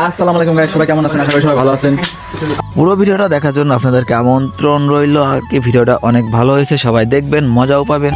আসসালামু আলাইকুম গাইস সবাই কেমন আছেন? আশা করি সবাই ভালো আছেন। পুরো ভিডিওটা দেখার জন্য আপনাদেরকে আমন্ত্রণ রইল। আর কি, ভিডিওটা অনেক ভালো হয়েছে, সবাই দেখবেন, মজাও পাবেন।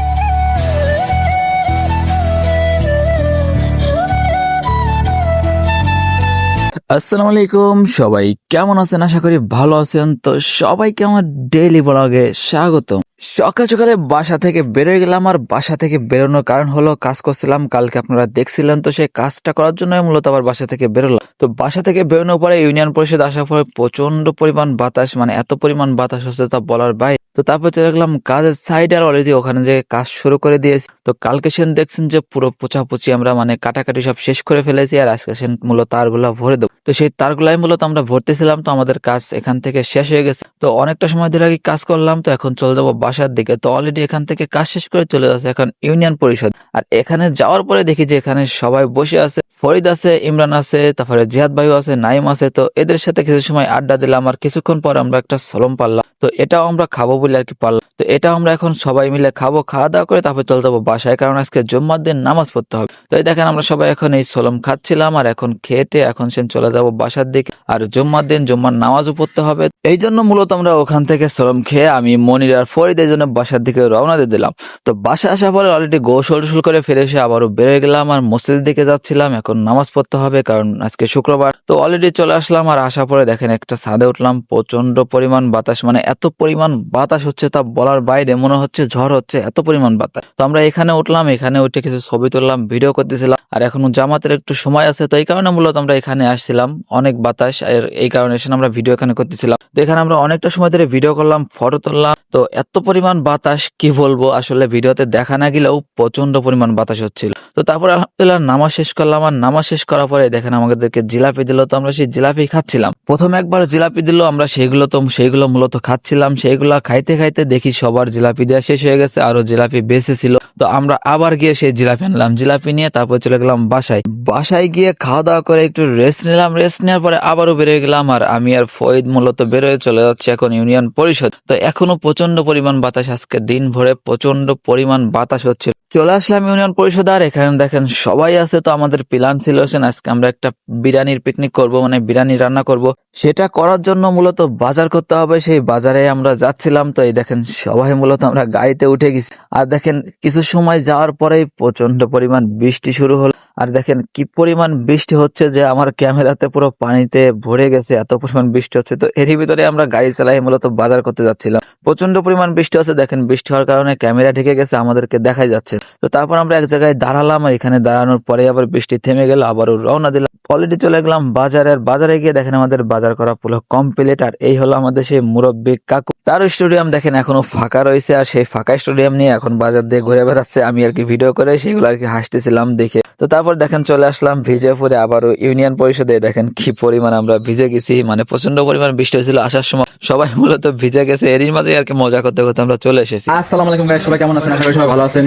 আসসালামু আলাইকুম সবাই কেমন আছেন? আশা করি ভালো আছেন। তো সবাইকে আমার ডেইলি ব্লগে স্বাগত সকাল সকালে বাসা থেকে বেরোয় গেলাম আর বাসা থেকে বেরোনোর কারণ হলো কাজ করছিলাম, কালকে আপনারা দেখছিলেন, তো সেই কাজটা করার জন্য মূলত আবার বাসা থেকে বেরোলাম। তো বাসা থেকে বেরোনোর পরে ইউনিয়ন পরিষদ আসার পরে প্রচণ্ড পরিমাণ বাতাস মানে এত পরিমাণ বাতাস হচ্ছে তা বলার বাইরে। তো তারপর চলে গেলাম কাজের সাইড আর অলরেডি ওখানে যে কাজ শুরু করে দিয়েছি। তো কালকে সেন দেখছেন যে পুরো পোচাপুচি আমরা মানে কাটাকাটি সব শেষ করে ফেলেছি আর আজকে সেন মূলত তারগুলো ভরে দেবো। তো সেই তারগুলাই মূলত আমরা ভরতেছিলাম, তো আমাদের কাজ এখান থেকে শেষ হয়ে গেছে। তো অনেকটা সময় ধরে আগে কাজ করলাম, তো এখন চলে যাব বাসার দিকে। তো অলরেডি এখান থেকে কাজ শেষ করে চলে যাচ্ছে এখন ইউনিয়ন পরিষদ। আর এখানে যাওয়ার পরে দেখি যে এখানে সবাই বসে আছে। ফরিদ আছে, ইমরান আছে, তারপরে জিহাদ ভাইও আছে নাইম আছে। তো এদের সাথে কিছু সময় আড্ডা দিলাম আর কিছুক্ষণ পর আমরা একটা সলম পারলাম। তো এটাও আমরা খাব বলে আর কি পারলাম। তো এটা আমরা এখন সবাই মিলে খাব, খাওয়া দাওয়া করে তারপর চলে যাব বাসায়। কারণ আজকে জুম্মার দিন নামাজ পড়তে হবে। তো এই দেখেন আমরা সবাই এখন এই সলম খাচ্ছিলাম আর এখন খেতে এখন সে চলে যাব বাসার দিকে। আর জুম্মার দিন, জুম্মার নামাজও পড়তে হবে। এই জন্য মূলত আমরা ওখান থেকে সলম খেয়ে আমি মনির আর ফরিদ এই জন্য বাসার দিকে রওনা দিয়ে দিলাম। তো বাসা আসার পরে অলরেডি গোসল টোসল করে ফিরে এসে আবারও বেরোয় গেলাম আর মসজিদের দিকে যাচ্ছিলাম। এখন নামাজ পড়তে হবে কারণ আজকে শুক্রবার। তো অলরেডি চলে আসলাম আর আসার পরে দেখেন একটা ছাদে উঠলাম। প্রচণ্ড পরিমাণ বাতাস মানে এত পরিমাণ বাতাস হচ্ছে তা বলার বাইরে মনে হচ্ছে ঝড় হচ্ছে, এত পরিমাণ বাতাস। তো আমরা এখানে উঠলাম, এখানে উঠে কিছু ছবি তুললাম ভিডিও করতেছিলাম। আর এখনও জামাতের একটু সময় আছে, তো এই কারণে মূলত আমরা এখানে আসছিলাম। অনেক বাতাস আর এই কারণে এসে আমরা ভিডিও এখানে করতেছিলাম। তো এখানে আমরা অনেকটা সময় ধরে ভিডিও করলাম ফটো তুললাম। তো এত পরিমাণ বাতাস কি বলব? আসলে ভিডিওতে দেখা না গেলেও প্রচণ্ড পরিমাণ বাতাস হচ্ছিল। তো তারপর আলহামদুলিল্লাহ নামাজ শেষ করলাম। আর নামাজ শেষ করার পরে দেখেন আমাদেরকে জিলাপি দিল, তো আমরা সেই জিলাপি খাচ্ছিলাম। প্রথম একবার জিলাপি দিল, আমরা সেইগুলো তো, সেইগুলো মূলত খাচ্ছিলাম। সেইগুলো খাইতে খাইতে দেখি সবার জিলাপি দেওয়া শেষ হয়ে গেছে, আরও জিলাপি বেঁচে ছিল। তো আমরা আবার গিয়ে সেই জিলাপি আনলাম। জিলাপি নিয়ে তারপর চলে গেলাম বাসায়। বাসায় গিয়ে খাওয়া দাওয়া করে একটু রেস্ট নিলাম। রেস্ট নেওয়ার পরে আবারও বেরোয় গেলাম আর আমি আর ফয়েদ মূলত বেরোয় চলে যাচ্ছে এখন ইউনিয়ন পরিষদ। তো এখনও প্রচণ্ড পরিমাণ বাতাস আজকে দিন ভরে প্রচণ্ড পরিমাণ বাতাস হচ্ছে। চলে আসলাম ইউনিয়ন পরিষদ, আর এখানে দেখেন সবাই আছে, তো আমাদের প্ল্যান ছিল আজকে আমরা একটা বিরিয়ানির পিকনিক করব মানে বিরিয়ানি রান্না করব। সেটা করার জন্য মূলত বাজার করতে হবে, সেই বাজারে আমরা যাচ্ছিলাম, তো এই দেখেন সবাই মূলত আমরা গাড়িতে উঠে গেছি। আর দেখেন কিছু সময় যাওয়ার পরেই প্রচণ্ড পরিমাণ বৃষ্টি শুরু হলো। আর দেখেন কি পরিমাণ বৃষ্টি হচ্ছে যে আমার ক্যামেরাতে পুরো পানিতে ভরে গেছে, এত পরিমাণ বৃষ্টি হচ্ছে। তো এরই ভিতরে আমরা গাড়ি চালাই মূলত বাজার করতে যাচ্ছিলাম। প্রচণ্ড পরিমাণ বৃষ্টি হচ্ছে, দেখেন বৃষ্টি হওয়ার কারণে ক্যামেরা ঢেকে গেছে, আমাদেরকে দেখাই যাচ্ছে। তো তারপর আমরা এক জায়গায় দাঁড়ালাম, আর এখানে দাঁড়ানোর পরে আবার বৃষ্টি থেমে গেল, আবারও রওনা দিলাম। অলরেডি চলে গেলাম বাজারে বাজারে গিয়ে দেখেন আমাদের বাজার করা পুরো কমপ্লিট আর এই হলো আমাদের সেই মুরব্বী কাকু। তার স্টেডিয়াম দেখেন এখনও ফাঁকা রয়েছে, আর সেই ফাঁকা স্টেডিয়াম নিয়ে এখন বাজার দিয়ে ঘুরে বেড়াচ্ছে। আমি আর কি ভিডিও করে সেগুলো আর কি হাসতেছিলাম দেখে। তো তারপর দেখেন চলে আসলাম ভিজে পরে আবারও ইউনিয়ন পরিষদে দেখেন কি পরিমাণ আমরা ভিজে গেছি মানে প্রচণ্ড পরিমাণ বৃষ্টি হয়েছিল আসার সময় সবাই মূলত ভিজে গেছে এরই মাঝে আর কি মজা করতে করতে আমরা চলে এসেছি আসসালামু আলাইকুম গাইস সবাই কেমন আছেন আশা করি সবাই ভালো আছেন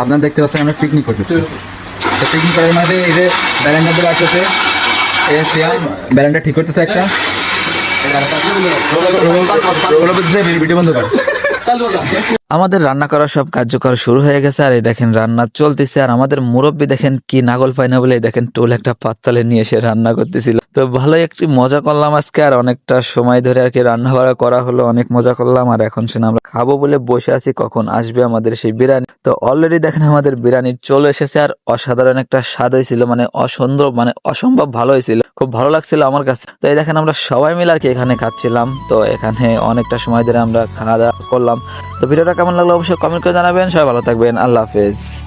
আপনারা দেখতে পাচ্ছেন আমরা পিকনিক করতেছি তো পিকনিক করার মাঝে এই যে ব্যালেন্ডা গুলো আসতেছে এই সিয়াম ব্যালেন্ডা ঠিক করতেছে একটা ভিডিও বন্ধ কর আমাদের রান্না করা সব কার্যকর শুরু হয়ে গেছে, আর এই দেখেন রান্না চলতেছে, আর আমাদের মুরব্বী দেখেন কি নাগল পায় না বলে দেখেন টুল একটা পাত্তালে নিয়ে এসে রান্না করতেছিল। তো ভালোই একটি মজা করলাম আজকে, আর অনেকটা সময় ধরে আর কি রান্না বাড়া করা হলো, অনেক মজা করলাম, আর এখন শুনে আমরা খাব বলে বসে আছি, কখন আসবে আমাদের সেই বিরিয়ানি। তো অলরেডি দেখেন আমাদের বিরিয়ানি চলে এসেছে, আর অসাধারণ একটা স্বাদ হয়েছিল মানে অসুন্দর মানে অসম্ভব ভালো হয়েছিল, খুব ভালো লাগছিল আমার কাছে। তো এই দেখেন আমরা সবাই মিলে আর কি এখানে খাচ্ছিলাম, তো এখানে অনেকটা সময় ধরে আমরা খাওয়া দাওয়া করলাম। তো ভিডিওটা কেমন লাগল অবশ্যই কমেন্ট করে জানাবেন। সবাই ভালো থাকবেন। আল্লাহ হাফেজ।